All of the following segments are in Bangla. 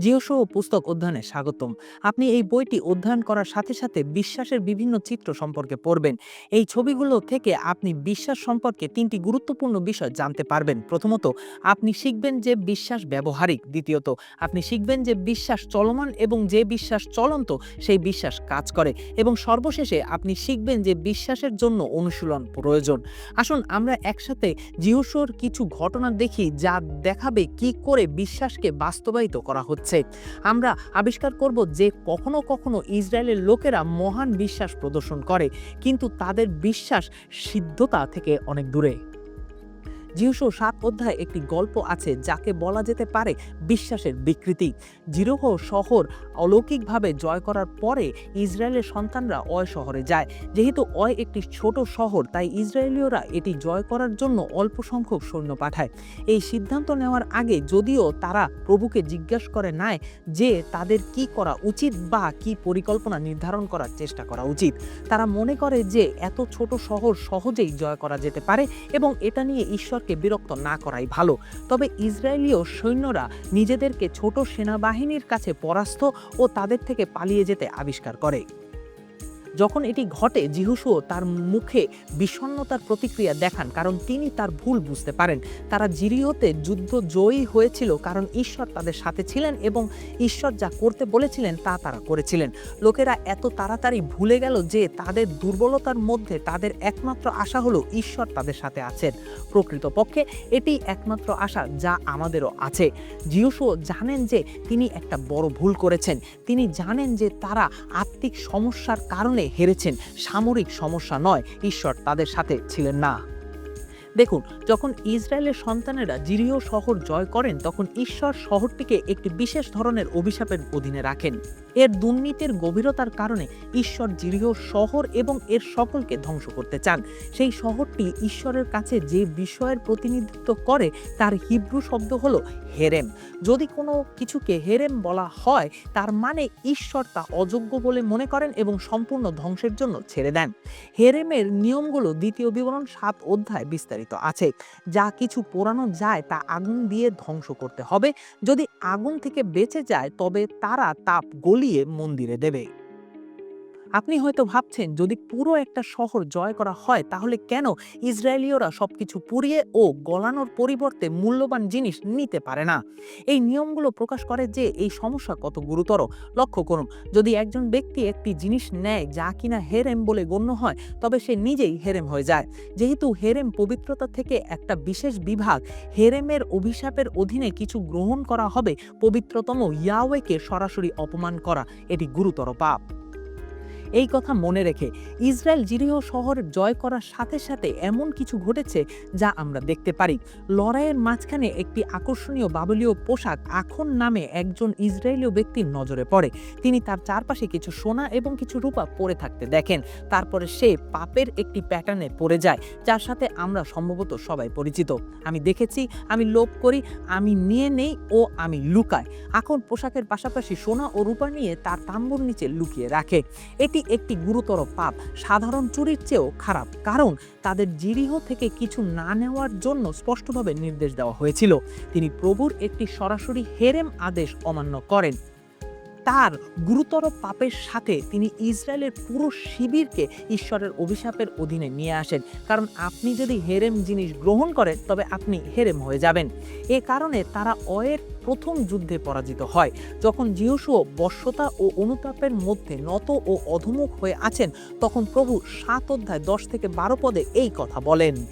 জিওসহ পুস্তক অধ্যয়নে স্বাগতম। আপনি এই বইটি অধ্যয়ন করার সাথে সাথে বিশ্বাসের বিভিন্ন চিত্র সম্পর্কে পড়বেন। এই ছবিগুলো থেকে আপনি বিশ্বাস সম্পর্কে তিনটি গুরুত্বপূর্ণ বিষয় জানতে পারবেন। প্রথমত, আপনি শিখবেন যে বিশ্বাস ব্যবহারিক। দ্বিতীয়ত, আপনি শিখবেন যে বিশ্বাস চলমান এবং যে বিশ্বাস চলন্ত, সেই বিশ্বাস কাজ করে। এবং সর্বশেষে আপনি শিখবেন যে বিশ্বাসের জন্য অনুশীলন প্রয়োজন। আসুন আমরা একসাথে জিওসোর কিছু ঘটনা দেখি, যা দেখাবে কি করে বিশ্বাসকে বাস্তবায়িত করা হচ্ছে। আমরা আবিষ্কার করব যে কখনো কখনো ইসরায়েলের লোকেরা মহান বিশ্বাস প্রদর্শন করে, কিন্তু তাদের বিশ্বাস সিদ্ধতা থেকে অনেক দূরে। জিহুসো সাত অধ্যায় একটি গল্প আছে যাকে বলা যেতে পারে বিশ্বাসের বিকৃতি। জিরোহ শহর অলৌকিকভাবে জয় করার পরে ইসরায়েলের সন্তানরা অয় শহরে যায়। যেহেতু অয় একটি ছোট শহর, তাই ইসরায়েলীয়রা এটি জয় করার জন্য অল্প সংখ্যক সৈন্য পাঠায়। এই সিদ্ধান্ত নেওয়ার আগে যদিও তারা প্রভুকে জিজ্ঞাসা করে নাই যে তাদের কি করা উচিত বা কি পরিকল্পনা নির্ধারণ করার চেষ্টা করা উচিত। তারা মনে করে যে এত ছোট শহর সহজেই জয় করা যেতে পারে এবং এটা নিয়ে ঈশ্বরকে বিরক্ত না করাই ভালো। তবে ইসরায়েলীয় সৈন্যরা নিজেদেরকে ছোট সেনাবাহিনীর কাছে পরাস্ত ও তাদের থেকে পালিয়ে যেতে আবিষ্কার করে। যখন এটি ঘটে, জিহুসুও তার মুখে বিষণ্ণতার প্রতিক্রিয়া দেখান, কারণ তিনি তার ভুল বুঝতে পারেন। তারা জিরিওতে যুদ্ধ জয়ী হয়েছিল কারণ ঈশ্বর তাদের সাথে ছিলেন এবং ঈশ্বর যা করতে বলেছিলেন তা তারা করেছিলেন। লোকেরা এত তাড়াতাড়ি ভুলে গেল যে তাদের দুর্বলতার মধ্যে তাদের একমাত্র আশা হলো ঈশ্বর তাদের সাথে আছেন। প্রকৃতপক্ষে এটি একমাত্র আশা যা আমাদেরও আছে। জিউসুও জানেন যে তিনি একটা বড় ভুল করেছেন। তিনি জানেন যে তারা আত্মিক সমস্যার কারণে হেরেছেন। সামরিক সমস্যা নয় ঈশ্বর তাদের সাথে ছিলেন না। দেখুন, যখন ইসরায়েলের সন্তানেরা জিরিও শহর জয় করেন, তখন ঈশ্বর শহরটিকে একটি বিশেষ ধরনের অভিশাপের অধীনে রাখেন। এর দুর্নীতির গভীরতার কারণে ঈশ্বর জিরিও শহর এবং এর সকলকে ধ্বংস করতে চান। সেই শহরটি ঈশ্বরের কাছে যে বিষয়ের প্রতিনিধিত্ব করে, তার হিব্রু শব্দ হলো হেরেম। যদি কোনো কিছুকে হেরেম বলা হয়, তার মানে ঈশ্বর তা অযোগ্য বলে মনে করেন এবং সম্পূর্ণ ধ্বংসের জন্য ছেড়ে দেন। হেরেমের নিয়মগুলো দ্বিতীয় বিবরণ সাত অধ্যায় বিস্তারিত। আছে যা কিছু পোড়ানো যায় তা আগুন দিয়ে ধ্বংস করতে হবে। যদি আগুন থেকে বেঁচে যায়, তবে তারা তাপ গলিয়ে মন্দিরে দেবে। আপনি হয়তো ভাবছেন, যদি পুরো একটা শহর জয় করা হয়, তাহলে কেন ইসরায়েলীয়রা সবকিছু পুড়িয়ে ও গলানোর পরিবর্তে মূল্যবান জিনিস নিতে পারে না? এই নিয়মগুলো প্রকাশ করে যে এই সমস্যা কত গুরুতর। লক্ষ্য করুন, যদি একজন ব্যক্তি একটি জিনিস নেয় যা কিনা হেরেম বলে গণ্য হয়, তবে সে নিজেই হেরেম হয়ে যায়। যেহেতু হেরেম পবিত্রতা থেকে একটা বিশেষ বিভাগ, হেরেমের অভিশাপের অধীনে কিছু গ্রহণ করা হবে পবিত্রতম ইয়াওয়েকে সরাসরি অপমান করা। এটি গুরুতর পাপ। এই কথা মনে রেখে ইসরায়েল জিরিও শহর জয় করার সাথে সাথে এমন কিছু ঘটেছে যা আমরা দেখতে পারি। লড়াইয়ের মাঝখানে একটি আকর্ষণীয় বাবলীয় পোশাক আখন নামে একজন ইসরায়েলীয় ব্যক্তির নজরে পড়ে। তিনি তার চারপাশে কিছু সোনা এবং কিছু রূপা পরে থাকতে দেখেন। তারপরে সে পাপের একটি প্যাটার্নে পড়ে যায়, যার সাথে আমরা সম্ভবত সবাই পরিচিত। আমি দেখেছি, আমি লোভ করি, আমি নিয়ে নেই ও আমি লুকাই। এখন পোশাকের পাশাপাশি সোনা ও রূপা নিয়ে তার তাম্বুর নিচে লুকিয়ে রাখে। এটি একটি গুরুতর পাপ। সাধারণ চুরির চেয়েও খারাপ, কারণ তাদের জিরিহ থেকে কিছু না নেওয়ার জন্য স্পষ্টভাবে নির্দেশ দেওয়া হয়েছিল। তিনি প্রভুর একটি সরাসরি হেরেম আদেশ অমান্য করেন। তার গুরুতর পাপের সাথে তিনি ইসরায়েলের পুরো শিবিরকে ঈশ্বরের অভিশাপের অধীনে নিয়ে আসেন। কারণ আপনি যদি হেরেম জিনিস গ্রহণ করেন, তবে আপনি হেরেম হয়ে যাবেন। এ কারণে তারা অয়ের প্রথম যুদ্ধে পরাজিত হয়। যখন জিহুসুও বশ্যতা ও অনুতাপের মধ্যে নত ও অধমুখ হয়ে আছেন, তখন প্রভু সাত অধ্যায় দশ থেকে বারো পদে এই কথা বলেন।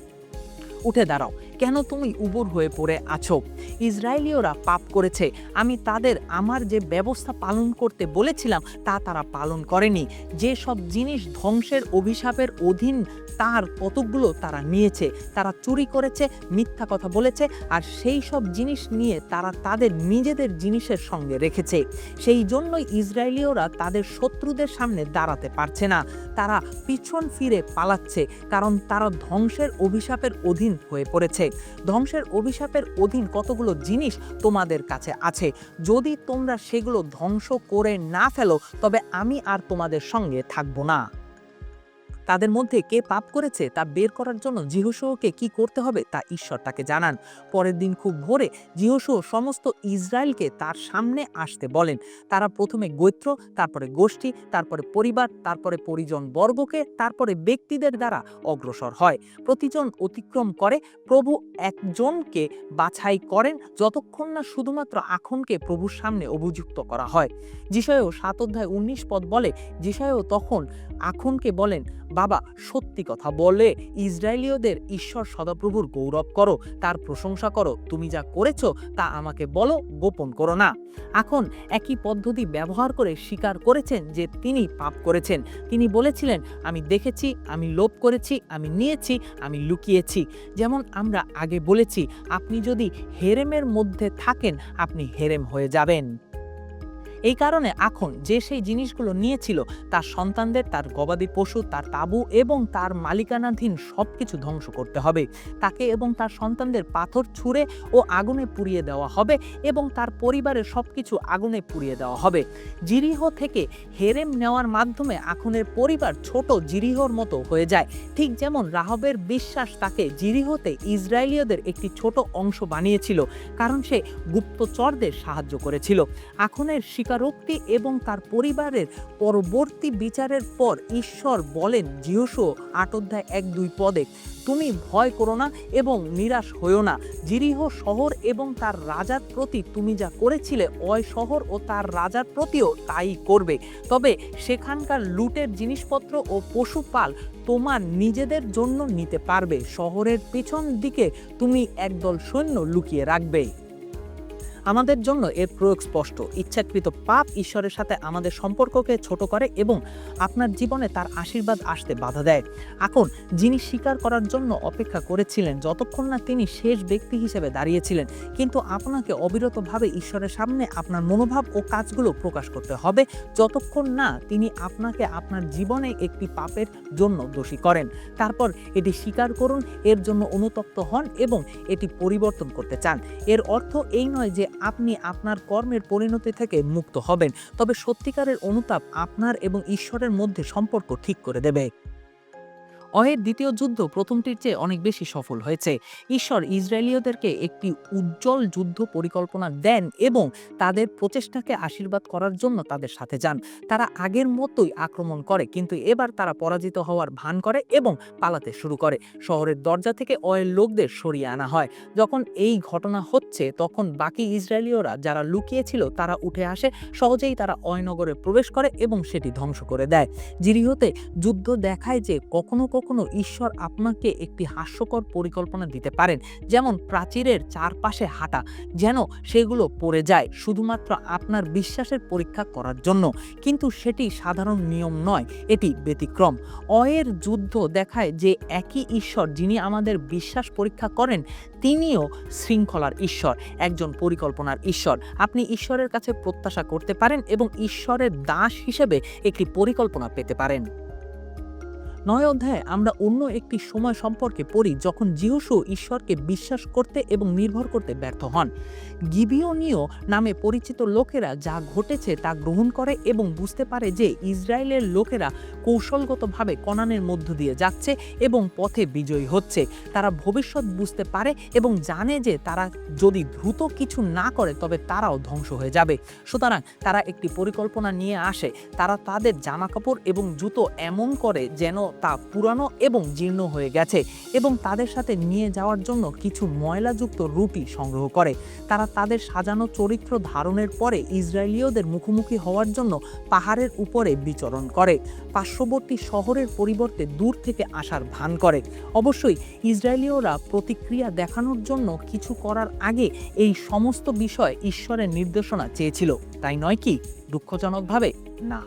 উঠে দাঁড়াও কেন তুমি উবুর হয়ে পড়ে আছো? ইসরায়েলীয়রা পাপ করেছে। আমি তাদের আমার যে ব্যবস্থা পালন করতে বলেছিলাম, তা তারা পালন করেনি। যে সব জিনিস ধ্বংসের অভিশাপের অধীন, তার কতকগুলো তারা নিয়েছে। তারা চুরি করেছে, মিথ্যা কথা বলেছে, আর সেই সব জিনিস নিয়ে তারা তাদের নিজেদের জিনিসের সঙ্গে রেখেছে। সেই জন্যই ইসরায়েলীয়রা তাদের শত্রুদের সামনে দাঁড়াতে পারছে না। তারা পিছন ফিরে পালাচ্ছে, কারণ তারা ধ্বংসের অভিশাপের অধীন হয়ে পড়েছে। ধ্বংসের অভিশাপের অধীন কতগুলো জিনিস তোমাদের কাছে আছে? যদি তোমরা সেগুলো ধ্বংস করে না ফেলো, তবে আমি আর তোমাদের সঙ্গে থাকব না। তাদের মধ্যে কে পাপ করেছে তা বের করার জন্য জিহুসুকে কি করতে হবে তা ঈশ্বর তাকে জানান। পরের দিন খুব ভোরে জিহুসু সমস্ত ইসরায়েলকে তার সামনে আসতে বলেন। তারা প্রথমে গোত্র, তারপরে গোষ্ঠী, তারপরে পরিবার, তারপরে পরিজন বর্গকে, তারপরে ব্যক্তিদের দ্বারা অগ্রসর হয়। প্রতিজন অতিক্রম করে, প্রভু একজনকে বাছাই করেন যতক্ষণ না শুধুমাত্র আখনকে প্রভুর সামনে অভিযুক্ত করা হয়। যিশয়েও সাত অধ্যায় উনিশ পদ বলে যিশয়েও তখন আখনকে বলেন, বাবা, সত্যি কথা বলে, ইসরায়েলীয়দের ঈশ্বর সদাপ্রভুর গৌরব করো, তার প্রশংসা করো, তুমি যা করেছ তা আমাকে বলো, গোপন করো না। এখন একই পদ্ধতি ব্যবহার করে স্বীকার করেছেন যে তিনি পাপ করেছেন। তিনি বলেছিলেন, আমি দেখেছি, আমি লোভ করেছি, আমি নিয়েছি, আমি লুকিয়েছি। যেমন আমরা আগে বলেছি, আপনি যদি হেরেমের মধ্যে থাকেন, আপনি হেরেম হয়ে যাবেন। এই কারণে এখন যে সেই জিনিসগুলো নিয়েছিল, তার সন্তানদের, তার গবাদি পশু, তার তাবু এবং তার মালিকানাধীন সব কিছু ধ্বংস করতে হবে। তাকে এবং তার সন্তানদের পাথর ছুঁড়ে ও আগুনে পুড়িয়ে দেওয়া হবে এবং তার পরিবারের সব কিছু আগুনে পুড়িয়ে দেওয়া হবে। জিরিহ থেকে হেরেম নেওয়ার মাধ্যমে আখনের পরিবার ছোট জিরিহর মতো হয়ে যায়। ঠিক যেমন রাহবের বিশ্বাস তাকে জিরিহতে ইসরায়েলীয়দের একটি ছোট অংশ বানিয়েছিল, কারণ সে গুপ্তচরদের সাহায্য করেছিল। আখনের স্বীকারোক্তি এবং তার পরিবারের পরবর্তী বিচারের পর ঈশ্বর বলেন, জিহসু, আট অধ্যায় এক দুই পদে, তুমি ভয় করো না এবং নিরাশ হইও না। জিরিহ শহর এবং তার রাজার প্রতি তুমি যা করেছিলে, অয় শহর ও তার রাজার প্রতিও তাই করবে। তবে সেখানকার লুটের জিনিসপত্র ও পশুপাল তোমার নিজেদের জন্য নিতে পারবে। শহরের পেছন দিকে তুমি একদল সৈন্য লুকিয়ে রাখবে। আমাদের জন্য এর প্রয়োগ স্পষ্ট। ইচ্ছাকৃত পাপ ঈশ্বরের সাথে আমাদের সম্পর্ককে ছোট করে এবং আপনার জীবনে তার আশীর্বাদ আসতে বাধা দেয়। এখন যিনি স্বীকার করার জন্য অপেক্ষা করেছিলেন, যতক্ষণ না তিনি শেষ ব্যক্তি হিসেবে দাঁড়িয়েছিলেন, কিন্তু আপনাকে অবিরতভাবে ঈশ্বরের সামনে আপনার মনোভাব ও কাজগুলো প্রকাশ করতে হবে, যতক্ষণ না তিনি আপনাকে আপনার জীবনে একটি পাপের জন্য দোষী করেন। তারপর এটি স্বীকার করুন, এর জন্য অনুতপ্ত হন এবং এটি পরিবর্তন করতে চান। এর অর্থ এই নয় যে আপনি আপনার কর্মের পরিণতি থেকে মুক্ত হবেন। তবে সত্যিকারের অনুতাপ আপনার এবং ঈশ্বরের মধ্যে সম্পর্ক ঠিক করে দেবে। অহের দ্বিতীয় যুদ্ধ প্রথমটির চেয়ে অনেক বেশি সফল হয়েছে। ঈশ্বর ইসরায়েলীয়দেরকে একটি উজ্জ্বল যুদ্ধ পরিকল্পনা দেন এবং তাদের প্রচেষ্টাকে আশীর্বাদ করার জন্য তাদের সাথে যান। তারা আগের মতোই আক্রমণ করে, কিন্তু এবার তারা পরাজিত হওয়ার ভান করে এবং পালাতে শুরু করে। শহরের দরজা থেকে অয়ের লোকদের সরিয়ে আনা হয়। যখন এই ঘটনা হচ্ছে, তখন বাকি ইসরায়েলীয়রা যারা লুকিয়েছিল, তারা উঠে আসে। সহজেই তারা অয়নগরে প্রবেশ করে এবং সেটি ধ্বংস করে দেয়। জিরিহতে যুদ্ধ দেখায় যে কখনো কখনো ঈশ্বর আপনাকে একটি হাস্যকর পরিকল্পনা দিতে পারেন, যেমন প্রাচীরের চারপাশে হাঁটা, যেন সেগুলো পড়ে যায় শুধুমাত্র আপনার বিশ্বাসের পরীক্ষা করার জন্য। কিন্তু সেটি সাধারণ নিয়ম নয়, এটি ব্যতিক্রম। অয়ের যুদ্ধ দেখায় যে একই ঈশ্বর যিনি আমাদের বিশ্বাস পরীক্ষা করেন, তিনিও শৃঙ্খলার ঈশ্বর, একজন পরিকল্পনার ঈশ্বর। আপনি ঈশ্বরের কাছে প্রত্যাশা করতে পারেন এবং ঈশ্বরের দাস হিসেবে একটি পরিকল্পনা পেতে পারেন। নয় অধ্যায়ে আমরা অন্য একটি সময় সম্পর্কে পড়ি যখন জিহুসু ঈশ্বরকে বিশ্বাস করতে এবং নির্ভর করতে ব্যর্থ হন। গিবিওনীয় নামে পরিচিত লোকেরা যা ঘটেছে তা গ্রহণ করে এবং বুঝতে পারে যে ইসরায়েলের লোকেরা কৌশলগতভাবে কনানের মধ্য দিয়ে যাচ্ছে এবং পথে বিজয়ী হচ্ছে। তারা ভবিষ্যৎ বুঝতে পারে এবং জানে যে তারা যদি দ্রুত কিছু না করে তবে তারাও ধ্বংস হয়ে যাবে। সুতরাং তারা একটি পরিকল্পনা নিয়ে আসে। তারা তাদের জামাকাপড় এবং জুতো এমন করে যেন তা পুরানো এবং জীর্ণ হয়ে গেছে এবং তাদের সাথে নিয়ে যাওয়ার জন্য কিছু ময়লাযুক্ত রুটি সংগ্রহ করে। তারা তাদের সাজানো চরিত্র ধারণের পরে ইসরায়েলীয়দের মুখোমুখি হওয়ার জন্য পাহাড়ের উপরে বিচরণ করে। পার্শ্ববর্তী শহরের পরিবর্তে দূর থেকে আসার ভান করে। অবশ্যই ইসরায়েলীয়রা প্রতিক্রিয়া দেখানোর জন্য কিছু করার আগে এই সমস্ত বিষয় ঈশ্বরের নির্দেশনা চেয়েছিল। তাই নয় কি? দুঃখজনকভাবে? না।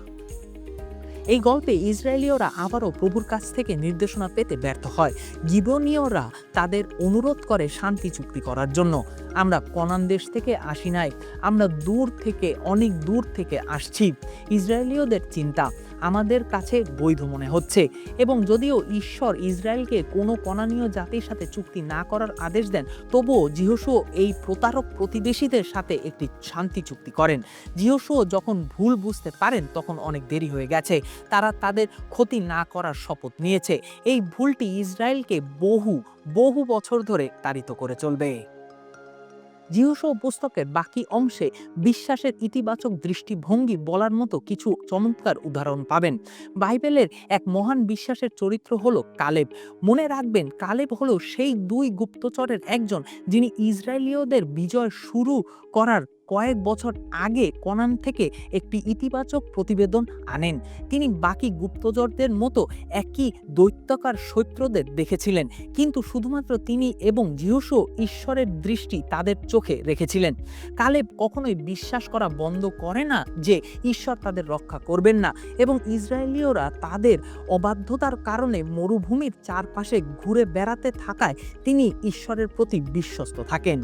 এই গল্পে ইসরায়েলীয়রা আবারও প্রভুর কাছ থেকে নির্দেশনা পেতে ব্যর্থ হয়। গিবনীয়রা তাদের অনুরোধ করে শান্তি চুক্তি করার জন্য। আমরা কনান দেশ থেকে আসি নাই। আমরা দূর থেকে, অনেক দূর থেকে আসছি। ইসরায়েলীয়দের চিন্তা আমাদের কাছে বৈধ মনে হচ্ছে এবং যদিও ঈশ্বর ইসরায়েলকে কোনো কনানীয় জাতির সাথে চুক্তি না করার আদেশ দেন, তবুও জিহসুও এই প্রতারক প্রতিবেশীদের সাথে একটি শান্তি চুক্তি করেন। জিহসুও যখন ভুল বুঝতে পারেন, তখন অনেক দেরি হয়ে গেছে। তারা তাদের ক্ষতি না করার শপথ নিয়েছে। এই ভুলটি ইসরায়েলকে বহু বহু বছর ধরে তাড়িত করে চলবে। জিহুসো পুস্তকের বাকি অংশে বিশ্বাসের ইতিবাচক দৃষ্টিভঙ্গি বলার মতো কিছু চমৎকার উদাহরণ পাবেন। বাইবেলের এক মহান বিশ্বাসের চরিত্র হলো কালেব। মনে রাখবেন, কালেব হলো সেই দুই গুপ্তচরের একজন যিনি ইসরায়েলীয়দের বিজয় শুরু করার কয়েক বছর আগে কনান থেকে একটি ইতিবাচক প্রতিবেদন আনেন। তিনি বাকি গুপ্তচরদের মতো একই দৈত্যকার সৈত্যদের দেখেছিলেন। কিন্তু শুধুমাত্র তিনি এবং জিহুসো ঈশ্বরের দৃষ্টি তাদের চোখে রেখেছিলেন। কালেব কখনোই বিশ্বাস করা বন্ধ করে না যে ঈশ্বর তাদের রক্ষা করবেন না এবং ইসরায়েলীয়রা তাদের অবাধ্যতার কারণে মরুভূমির চারপাশে ঘুরে বেড়াতে থাকায় তিনি ঈশ্বরের প্রতি বিশ্বস্ত থাকেন।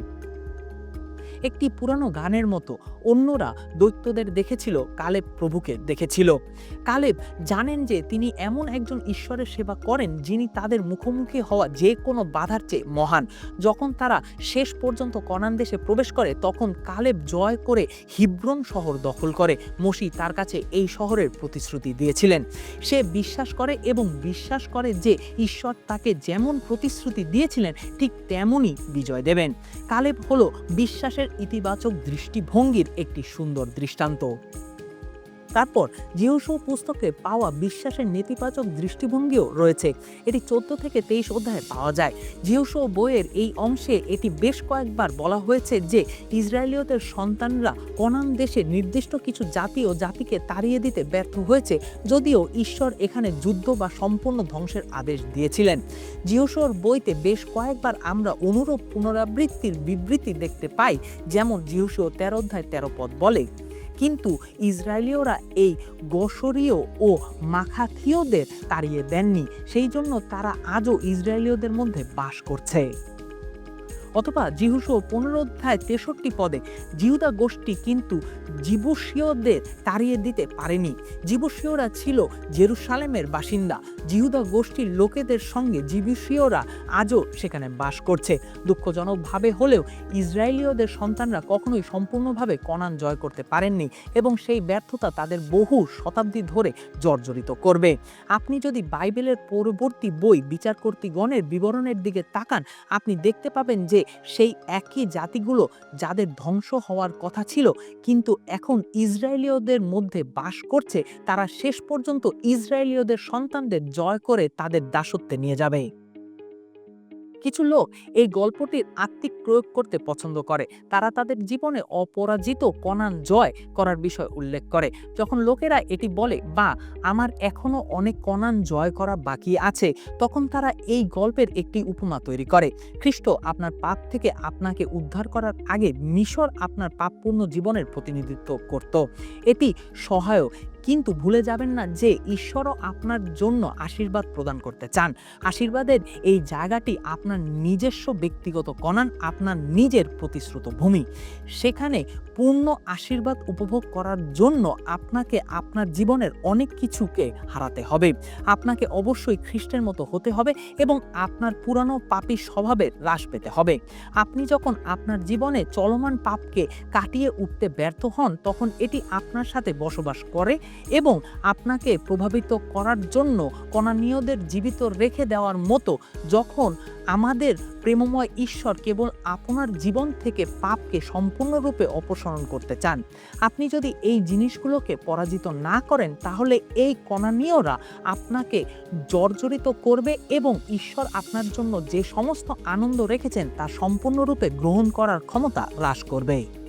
একটি পুরানো গানের মতো। অন্যরা দৈত্যদের দেখেছিল, কালেব প্রভুকে দেখেছিল। কালেব জানেন যে তিনি এমন একজন ঈশ্বরের সেবা করেন যিনি তাদের মুখোমুখি হওয়া যে কোনো বাধার চেয়ে মহান। যখন তারা শেষ পর্যন্ত কনান দেশে প্রবেশ করে, তখন কালেব জয় করে হিব্রন শহর দখল করে। মসি তার কাছে এই শহরের প্রতিশ্রুতি দিয়েছিলেন। সে বিশ্বাস করে এবং বিশ্বাস করে যে ঈশ্বর তাকে যেমন প্রতিশ্রুতি দিয়েছিলেন, ঠিক তেমনই বিজয় দেবেন। কালেব হলো বিশ্বাসের ইতিবাচক দৃষ্টিভঙ্গির একটি সুন্দর দৃষ্টান্ত। তারপর জিহুসু পুস্তকে পাওয়া বিশ্বাসের নেতিবাচক দৃষ্টিভঙ্গিও রয়েছে। এটি চোদ্দ থেকে তেইশ অধ্যায়ে পাওয়া যায়। জিহুসু বইয়ের এই অংশে এটি বেশ কয়েকবার বলা হয়েছে যে ইসরায়েলীয়দের সন্তানরা কনান দেশে নির্দিষ্ট কিছু জাতি ও জাতিকে তাড়িয়ে দিতে ব্যর্থ হয়েছে, যদিও ঈশ্বর এখানে যুদ্ধ বা সম্পূর্ণ ধ্বংসের আদেশ দিয়েছিলেন। জিহুসুর বইতে বেশ কয়েকবার আমরা অনুরূপ পুনরাবৃত্তির বিবৃতি দেখতে পাই, যেমন জিহুসু তেরো অধ্যায় তেরো পদ বলে। কিন্তু ইসরায়েলীয়রা এই গসরীয় ও মাখাথীয়দের তাড়িয়ে দেননি। সেই জন্য তারা আজও ইসরায়েলীয়দের মধ্যে বাস করছে। অথবা জিহুসো পনেরো অধ্যায় তেষট্টি পদে জিহুদা গোষ্ঠী কিন্তু জিবুসীয়দের তাড়িয়ে দিতে পারেনি। জিবুসীয়রা ছিল জেরুসালেমের বাসিন্দা। জিহুদা গোষ্ঠীর লোকেদের সঙ্গে জিবুসীয়রা আজও সেখানে বাস করছে। দুঃখজনকভাবে হলেও ইসরায়েলীয়দের সন্তানরা কখনোই সম্পূর্ণভাবে কনান জয় করতে পারেননি এবং সেই ব্যর্থতা তাদের বহু শতাব্দী ধরে জর্জরিত করবে। আপনি যদি বাইবেলের পরবর্তী বই বিচারকর্তীগণের বিবরণের দিকে তাকান, আপনি দেখতে পাবেন যে সেই একই জাতিগুলো যাদের ধ্বংস হওয়ার কথা ছিল, কিন্তু এখন ইসরায়েলীয়দের মধ্যে বাস করছে, তারা শেষ পর্যন্ত ইসরায়েলীয়দের সন্তানদের জয় করে তাদের দাসত্বে নিয়ে যাবে। কিছু লোক এই গল্পটির আত্মিক প্রয়োগ করতে পছন্দ করে। তারা তাদের জীবনে অপরাজিত কনান জয় করার বিষয় উল্লেখ করে। যখন লোকেরা এটি বলে, বা, আমার এখনও অনেক কনান জয় করা বাকি আছে, তখন তারা এই গল্পের একটি উপমা তৈরি করে। খ্রিস্ট, আপনার পাপ থেকে আপনাকে উদ্ধার করার আগে মিশর আপনার পাপপূর্ণ জীবনের প্রতিনিধিত্ব করত। এটি সহায়ক কিন্তু ভুলে যাবেন না যে ঈশ্বরও আপনার জন্য আশীর্বাদ প্রদান করতে চান। আশীর্বাদের এই জায়গাটি আপনার নিজস্ব ব্যক্তিগত কণান, আপনার নিজের প্রতিশ্রুত ভূমি। সেখানে পূর্ণ আশীর্বাদ উপভোগ করার জন্য আপনাকে আপনার জীবনের অনেক কিছুকে হারাতে হবে। আপনাকে অবশ্যই খ্রিস্টের মতো হতে হবে এবং আপনার পুরানো পাপী স্বভাবের হ্রাস পেতে হবে। আপনি যখন আপনার জীবনে চলমান পাপকে কাটিয়ে উঠতে ব্যর্থ হন, তখন এটি আপনার সাথে বসবাস করে এবং আপনাকে প্রভাবিত করার জন্য কণানীয়দের জীবিত রেখে দেওয়ার মতো যখন আমাদের প্রেমময় ঈশ্বর কেবল আপনার জীবন থেকে পাপকে সম্পূর্ণরূপে অপসারণ করতে চান, আপনি যদি এই জিনিসগুলোকে পরাজিত না করেন, তাহলে এই কণানীয়রা আপনাকে জর্জরিত করবে এবং ঈশ্বর আপনার জন্য যে সমস্ত আনন্দ রেখেছেন, তা সম্পূর্ণরূপে গ্রহণ করার ক্ষমতা হ্রাস করবে।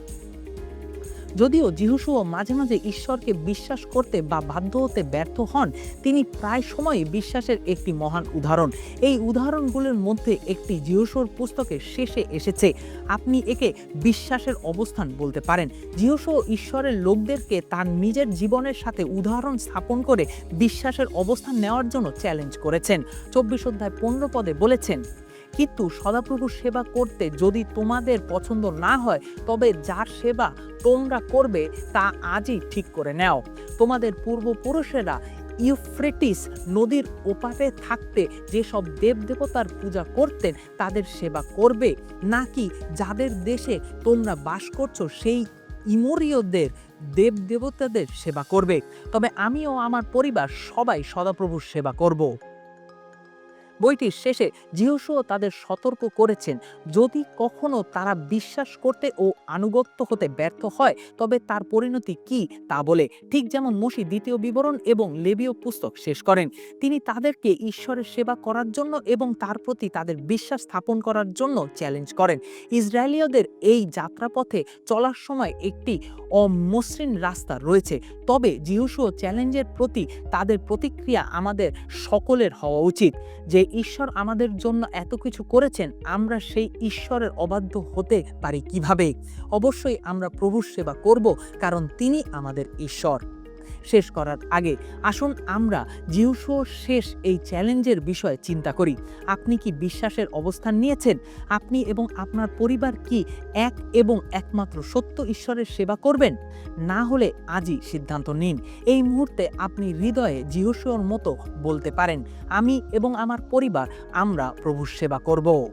যদিও জিহুসুও মাঝে মাঝে ঈশ্বরকে বিশ্বাস করতে বা বাধ্য হতে ব্যর্থ হন, তিনি প্রায় সময়ই বিশ্বাসের একটি মহান উদাহরণ। এই উদাহরণগুলোর মধ্যে একটি জিহুসুর পুস্তকের শেষে এসেছে, আপনি একে বিশ্বাসের অবস্থান বলতে পারেন। জিহুসু ঈশ্বরের লোকদেরকে তার নিজের জীবনের সাথে উদাহরণ স্থাপন করে বিশ্বাসের অবস্থান নেওয়ার জন্য চ্যালেঞ্জ করেছেন। চব্বিশ অধ্যায় পনেরো পদে বলেছেন কিন্তু সদাপ্রভুর সেবা করতে যদি তোমাদের পছন্দ না হয়, তবে যার সেবা তোমরা করবে, তা আজই ঠিক করে নাও। তোমাদের পূর্বপুরুষেরা ইউফ্রেটিস নদীর ওপারে থাকতে যেসব দেবদেবতার পূজা করতেন, তাদের সেবা করবে। নাকি যাদের দেশে তোমরা বাস করছ, সেই ইমোরীয়দের দেব দেবতাদের সেবা করবে। তবে আমি ও আমার পরিবার সবাই সদাপ্রভুর সেবা করব। বইটির শেষে জিহসুও তাদের সতর্ক করেছেন, যদি কখনো তারা বিশ্বাস করতে ও আনুগত্য হতে ব্যর্থ হয়, তবে তার পরিণতি কি তা বলে ঠিক যেমন মসি দ্বিতীয় বিবরণ এবং লেবীয় পুস্তক শেষ করেন। তিনি তাদেরকে ঈশ্বরের সেবা করার জন্য এবং তার প্রতি তাদের বিশ্বাস স্থাপন করার জন্য চ্যালেঞ্জ করেন। ইসরায়েলীয়দের এই যাত্রাপথে চলার সময় একটি অমসৃণ রাস্তা রয়েছে, তবে জিহুসুও চ্যালেঞ্জের প্রতি তাদের প্রতিক্রিয়া আমাদের সকলের হওয়া উচিত যে ঈশ্বর আমাদের জন্য এত কিছু করেছেন, আমরা সেই ঈশ্বরের অবাধ্য হতে পারি কীভাবে? অবশ্যই আমরা প্রভুর সেবা করব, কারণ তিনি আমাদের ঈশ্বর। শেষ করার আগে আসুন আমরা জিহুসুও শেষ এই চ্যালেঞ্জের বিষয়ে চিন্তা করি। আপনি কি বিশ্বাসের অবস্থান নিয়েছেন? আপনি এবং আপনার পরিবার কি এক এবং একমাত্র সত্য ঈশ্বরের সেবা করবেন? না হলে আজই সিদ্ধান্ত নিন। এই মুহূর্তে আপনি হৃদয়ে জিহুসুয়োর মতো বলতে পারেন, আমি এবং আমার পরিবার, আমরা প্রভুর সেবা করব।